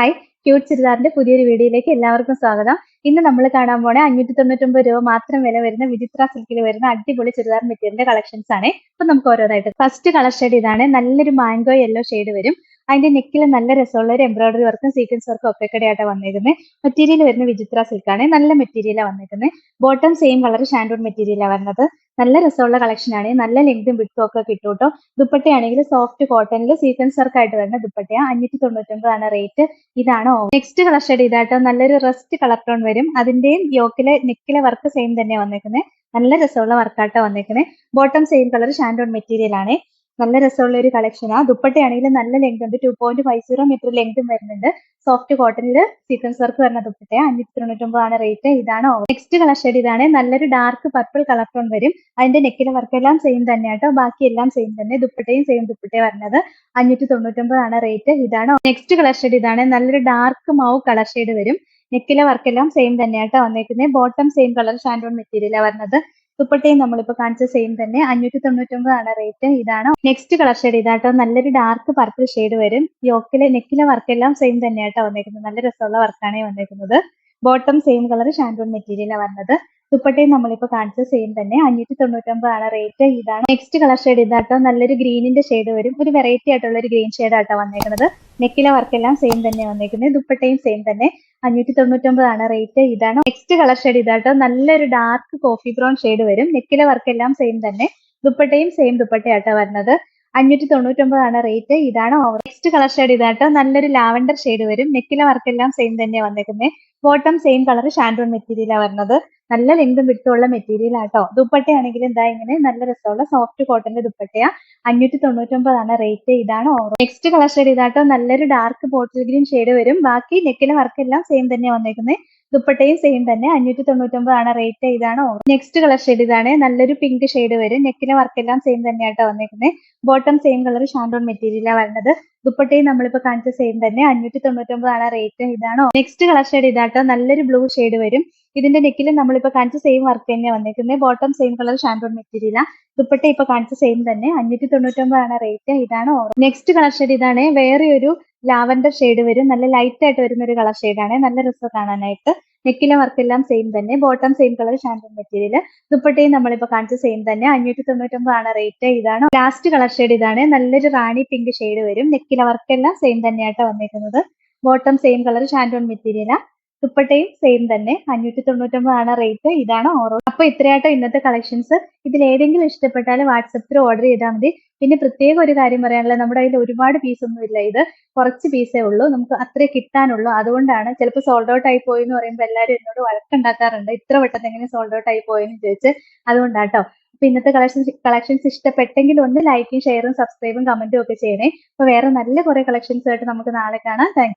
Hi cute ചുരിദാറിന്റെ പുതിയൊരു വീഡിയോയിലേക്ക് എല്ലാവർക്കും സ്വാഗതം. ഇന്ന് നമ്മൾ കാണാൻ പോണേ അഞ്ഞൂറ്റി തൊണ്ണൂറ്റൊമ്പത് രൂപ മാത്രം വില വരുന്ന വിചിത്ര സിൽക്കിൽ വരുന്ന അടിപൊളി ചുരിദാർ മെറ്റീരിയലിന്റെ കളക്ഷൻസ് ആണ്. അപ്പൊ നമുക്ക് ഓരോന്നായിട്ട്. ഫസ്റ്റ് കളർ ഷെയ്ഡ് ഇതാണ്. നല്ലൊരു മാംഗോ യെല്ലോ ഷെയ്ഡ് വരും. അതിന്റെ നെക്കിൽ നല്ല രസമുള്ള ഒരു എംബ്രോയിഡറി വർക്കും സീക്വൻസ് വർക്കും ഒക്കെ കൂടെയായിട്ട് വന്നിരിക്കുന്നത് മെറ്റീരിയൽ വരുന്ന വിചിത്ര സിൽക്കാണ് നല്ല മെറ്റീരിയലാണ് വന്നിരിക്കുന്നത് ബോട്ടം സെയിം കളർ ഷാൻഡൂൺ മെറ്റീരിയലാണ് വരുന്നത്. നല്ല രസമുള്ള കളക്ഷനാണ് നല്ല ലെങ്തും വിട്ടും ഒക്കെ കിട്ടും കേട്ടോ ദുപ്പട്ടയാണെങ്കിൽ സോഫ്റ്റ് കോട്ടണിൽ സീക്വൻസ് വർക്ക് ആയിട്ട് വരുന്ന ദുപ്പട്ടയ. അഞ്ഞൂറ്റി തൊണ്ണൂറ്റൊമ്പതാണ് റേറ്റ് ഇതാണ് നെക്സ്റ്റ് കളർ ഷെയ്ഡ് ഇതാട്ടോ. നല്ലൊരു റസ്റ്റ് കളർ ടോൺ വരും. അതിന്റെയും യോക്കിലെ നെക്കിലെ വർക്ക് സെയിം തന്നെ വന്നിരിക്കുന്നത് നല്ല രസമുള്ള വർക്കാട്ടോ വന്നിരിക്കുന്നത് ബോട്ടം സെയിം കളർ ഷാൻഡോൺ മെറ്റീരിയൽ ആണ് നല്ല രസമുള്ള ഒരു കളക്ഷനാ ദുപ്പട്ടയാണെങ്കിലും നല്ല ലെങ്ത് ഉണ്ട്. Two point five zero metre ലെങ്തും വരുന്നുണ്ട്. സോഫ്റ്റ് കോട്ടണിൽ സീക്വൻസ് വർക്ക് വരുന്ന ദുപ്പട്ടയ. അഞ്ഞൂറ്റി തൊണ്ണൂറ്റൊമ്പതാണ് റേറ്റ് ഇതാണ് നെക്സ്റ്റ് കളർ ഷെയ്ഡ് ഇതാണ്. നല്ലൊരു ഡാർക്ക് പർപ്പിൾ കളർ ടോൺ വരും. അതിന്റെ നെക്കിലെ വർക്ക് എല്ലാം സെയിം തന്നെ തന്നെയാട്ടോ ബാക്കി എല്ലാം സെയിം തന്നെ. ദുപ്പട്ടയും സെയിം ദുപ്പട്ടയും വരുന്നത്. അഞ്ഞൂറ്റി തൊണ്ണൂറ്റൊമ്പതാണ് റേറ്റ് ഇതാണ് നെക്സ്റ്റ് കളർ ഷെയ്ഡ് ഇതാണ്. നല്ലൊരു ഡാർക്ക് മൗ കളർ ഷെയ്ഡ് വരും. നെക്കിലെ വർക്ക് എല്ലാം സെയിം തന്നെയാട്ടോ വന്നേക്കുന്നത് ബോട്ടം സെയിം കളർ ഷാൻഡോൺ മെറ്റീരിയലാണ് വരുന്നത്. ദുപ്പട്ടയും നമ്മളിപ്പോ കാണിച്ച സെയിം തന്നെ അഞ്ഞൂറ്റി തൊണ്ണൂറ്റൊമ്പതാണ് റേറ്റ് ഇതാണ് നെക്സ്റ്റ് കളർ ഷെയ്ഡ് ഇതാട്ടോ നല്ലൊരു ഡാർക്ക് പർപ്പിൾ ഷെയ്ഡ് വരും. യോക്കിലെ നെക്കിലെ വർക്ക് എല്ലാം സെയിം തന്നെയാട്ടോ വന്നേക്കുന്നത്. നല്ല രസമുള്ള വർക്കാണ് വന്നേക്കുന്നത്. ബോട്ടം സെയിം കളർ ഷാൻഡൂൺ മെറ്റീരിയലാണ് വന്നത്. ദുപ്പട്ടയും നമ്മളിപ്പോ കാണിച്ച സെയിം തന്നെ അഞ്ഞൂറ്റി തൊണ്ണൂറ്റൊമ്പതാണ് റേറ്റ് ഇതാണ് നെക്സ്റ്റ് കളർ ഷെയ്ഡ് ഇതാട്ടോ നല്ലൊരു ഗ്രീനിന്റെ ഷെയ്ഡ് വരും. ഒരു വെറൈറ്റി ആയിട്ടുള്ള ഒരു ഗ്രീൻ ഷെയ്ഡ് ആട്ടോ വന്നേക്കുന്നത്. നെക്കിലെ വർക്ക് എല്ലാം സെയിം തന്നെ വന്നേക്കുന്നത് ദുപ്പട്ടയും സെയിം തന്നെ. അഞ്ഞൂറ്റി തൊണ്ണൂറ്റൊമ്പതാണ് റേറ്റ് ഇതാണ് നെക്സ്റ്റ് കളർ ഷെയ്ഡ് ഇതാട്ടോ. നല്ലൊരു ഡാർക്ക് കോഫി ബ്രൗൺ ഷെയ്ഡ് വരും. നെക്കിലെ വർക്ക് എല്ലാം സെയിം തന്നെ. ദുപ്പട്ടയും സെയിം ദുപ്പട്ടയാട്ടോ വരുന്നത്. അഞ്ഞൂറ്റി തൊണ്ണൂറ്റൊമ്പതാണ് റേറ്റ് ഇതാണ് ഓവർ നെക്സ്റ്റ് കളർ ഷെയ്ഡ് ഇതാട്ടോ. നല്ലൊരു ലാവൻഡർ ഷെയ്ഡ് വരും. നെക്കിലെ വർക്ക് എല്ലാം സെയിം തന്നെ വന്നേക്കുന്നത് ബോട്ടം സെയിം കളർ ഷാൻഡോൺ മെറ്റീരിയലാണ് വരുന്നത്. നല്ല ലെങ്തും വിട്ടുള്ള മെറ്റീരിയൽ ആട്ടോ. ദുപ്പട്ടയാണെങ്കിൽ എന്താ ഇങ്ങനെ നല്ല രസമുള്ള സോഫ്റ്റ് കോട്ടന്റെ ദുപ്പട്ടയാ. അഞ്ഞൂറ്റി തൊണ്ണൂറ്റൊമ്പതാണ് റേറ്റ് ഇതാണ് ഓവർ നെക്സ്റ്റ് കളർ ഷെയ്ഡ് ഇതാട്ടോ. നല്ലൊരു ഡാർക്ക് ബോട്ടിൽ ഗ്രീൻ ഷെയ്ഡ് വരും. ബാക്കി നെക്കിലെ വർക്ക് എല്ലാം സെയിം തന്നെ വന്നേക്കുന്നത് ദുപ്പട്ടയും സെയിം തന്നെ. അഞ്ഞൂറ്റി തൊണ്ണൂറ്റൊമ്പതാണ് റേറ്റ് ഇതാണ്. നെക്സ്റ്റ് കളർ ഷെയ്ഡ് ഇതാണ്. നല്ലൊരു പിങ്ക് ഷെയ്ഡ് വരും. നെക്കിലെ വർക്ക് എല്ലാം സെയിം തന്നെയാട്ടോ വന്നിരിക്കുന്നത് ബോട്ടം സെയിം കളർ ഷാൻഡോൺ മെറ്റീരിയലാണ് വരുന്നത് ദുപ്പട്ടയും നമ്മളിപ്പോ കാണിച്ച സെയിം തന്നെ. അഞ്ഞൂറ്റി തൊണ്ണൂറ്റൊമ്പതാണ് റേറ്റ് ഇതാണോ. നെക്സ്റ്റ് കളർ ഷെയ്ഡ് ഇതാട്ടോ. നല്ലൊരു ബ്ലൂ ഷെയ്ഡ് വരും. ഇതിന്റെ നെക്കിൽ നമ്മളിപ്പോ കാണിച്ച സെയിം വർക്ക് തന്നെ വന്നിരിക്കുന്നത് ബോട്ടം സെയിം കളർ ഷാൻഡോൺ മെറ്റീരിയലാണ് ദുപ്പട്ട ഇപ്പൊ കാണിച്ച സെയിം തന്നെ. അഞ്ഞൂറ്റി തൊണ്ണൂറ്റൊമ്പതാണ് റേറ്റ് ഇതാണ്. നെക്സ്റ്റ് കളർ ഷെയ്ഡ് ഇതാണ്. വേറെ ഒരു ലാവൻഡർ ഷെയ്ഡ് വരും. നല്ല ലൈറ്റ് ആയിട്ട് വരുന്ന ഒരു കളർ ഷെയ്ഡാണ് നല്ല രസം കാണാനായിട്ട്. നെക്കിലെ വർക്ക് എല്ലാം സെയിം തന്നെ. ബോട്ടം സെയിം കളർ ഷാൻഡോൺ മെറ്റീരിയൽ ദുപ്പട്ടയും നമ്മളിപ്പോ കാണിച്ച സെയിം തന്നെ. അഞ്ഞൂറ്റി തൊണ്ണൂറ്റൊമ്പതാണ് റേറ്റ് ഇതാണ് ലാസ്റ്റ് കളർ ഷെയ്ഡ് ഇതാണ്. നല്ലൊരു റാണി പിങ്ക് ഷെയ്ഡ് വരും. നെക്കിലെ വർക്ക് എല്ലാം സെയിം തന്നെയായിട്ട് വന്നിരിക്കുന്നത് ബോട്ടം സെയിം കളർ ഷാൻഡോൺ മെറ്റീരിയല ദുപ്പട്ടയും സെയിം തന്നെ. അഞ്ഞൂറ്റി തൊണ്ണൂറ്റൊമ്പതാണ് റേറ്റ് ഇതാണ് ഓറോ. അപ്പൊ ഇത്രയാട്ടോ ഇന്നത്തെ കളക്ഷൻസ് ഇതിൽ ഏതെങ്കിലും ഇഷ്ടപ്പെട്ടാൽ വാട്സപ്പിൽ ഓർഡർ ചെയ്താൽ മതി. പിന്നെ പ്രത്യേക ഒരു കാര്യം പറയാനുള്ളത്. നമ്മുടെ കയ്യിൽ ഒരുപാട് പീസ് ഒന്നും ഇല്ല. ഇത് കുറച്ച് പീസേ ഉള്ളൂ. നമുക്ക് അത്രേ കിട്ടാനുള്ളൂ. അതുകൊണ്ടാണ് ചിലപ്പോൾ സോൾഡ് ഔട്ട് ആയി പോയി എന്ന് പറയുമ്പോൾ എല്ലാവരും എന്നോട് വഴക്കുണ്ടാക്കാറുണ്ട്. ഇത്ര പെട്ടെന്ന് എങ്ങനെ സോൾഡ് ഔട്ട് ആയി പോയെന്ന് ചോദിച്ച്. അതുകൊണ്ടാട്ടോ. അപ്പൊ ഇന്നത്തെ കളക്ഷൻസ് കളക്ഷൻസ് ഇഷ്ടപ്പെട്ടെങ്കിൽ ഒന്ന് ലൈക്കും ഷെയറും സബ്സ്ക്രൈബും കമന്റും ഒക്കെ ചെയ്യണേ. അപ്പൊ വേറെ നല്ല കുറെ കളക്ഷൻസ് ആയിട്ട് നമുക്ക് നാളെ കാണാം. താങ്ക്